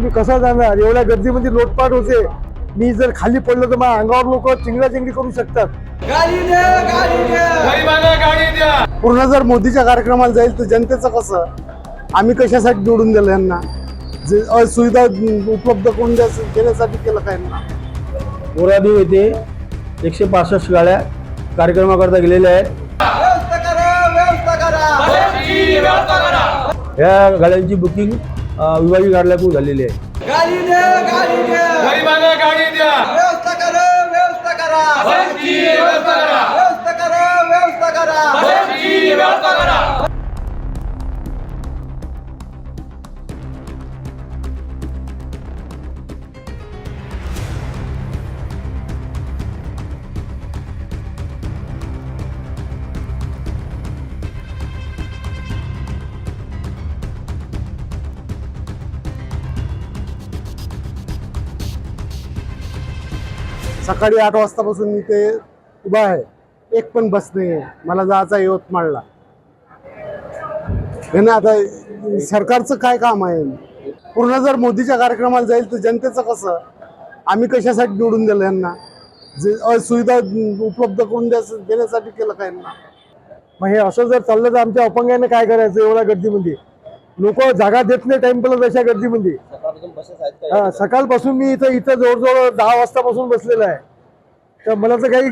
मी कसा जाणार? एवढ्या गर्दीमध्ये लोटपाट होते. मी जर खाली पडलो तर माझ्या अंगावर लोक चिंगडा चिंगडी करू शकतात. गरिबांना गाडी द्या. पूर्ण जर मोदीच्या कार्यक्रमाला जाईल तर जनतेचं कसं? आम्ही कशासाठी निवडून दिलं यांना? जे सुविधा उपलब्ध करून द्या- देण्यासाठी केलं काय मोरादेव येथे एकशे पासष्ट गाड्या कार्यक्रमाकरता गेलेल्या आहेत. बसची व्यवस्था करा. ह्या गाड्यांची बुकिंग विभागीय कार्यालयाकडून झालेली आहे. गरिबांना गाडी द्या. बसची व्यवस्था सकाळी आठ वाजतापासून मी ते उभा आहे. एक पण बस नाही आहे मला जायचं आहे यवतमाळला हे ना आता सरकारचं काय काम आहे? पूर्ण जर मोदीच्या कार्यक्रमाला जाईल तर जनतेचं कसं? आम्ही कशासाठी निवडून दिलं यांना? जे सुविधा उपलब्ध करून द्या देण्यासाठी केलं काय यांना? मग हे असं जर चाललं तर आमच्या अपंगाने काय करायचं एवढ्या गर्दीमध्ये? लोक जागा देत नाही टाइमला तशा गर्दीमध्ये हा, सकाळपासून मी इथं इथं जवळजवळ दहा वाजतापासून बसलेला आहे. तर मला तर काही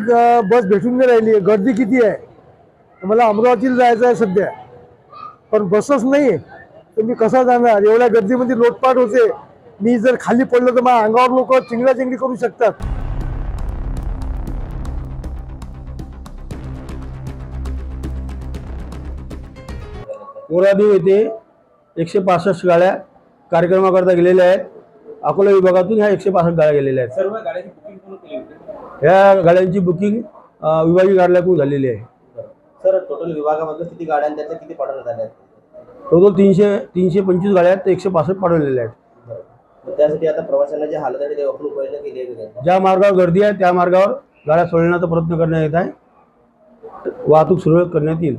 बस भेटून नाही राहिली. गर्दी किती आहे? मला अमरावतीला जायचं आहे सध्या. पण बसच नाही तर मी कसा जाणार? एवढ्या गर्दीमध्ये लोटपाट होते. मी जर खाली पडलो तर माझ्या अंगावर लोक चिंगडा चिंगडी करू शकतात. मोरादेव येथे एकशे पासष्ट गाड्या कार्यक्रमाकरता गेलेल्या आहेत. अकोला विभागातून ह्या एकशे पासष्ट गाड्या गेलेल्या आहेत. सर्व गाड्यांची बुकिंग कोण केली होती? ह्या गाड्यांची बुकिंग विभागीय कार्यालयाकडून झालेली आहे. सर टोटल विभागामधलं किती गाड्या त्यातल्या किती पाठवण्यात आल्या आहेत? टोटल तीनशे तीनशे पंचवीस गाड्या आहेत एकशे पासष्ट पाठवलेल्या आहेत. त्यासाठी आता प्रवाशांना जे हालत आहे ते प्रयत्न केले? ज्या मार्गावर गर्दी आहे त्या मार्गावर गाड्या सोडण्याचा प्रयत्न करण्यात येत आहे. वाहतूक सुरळीत करण्यात येईल.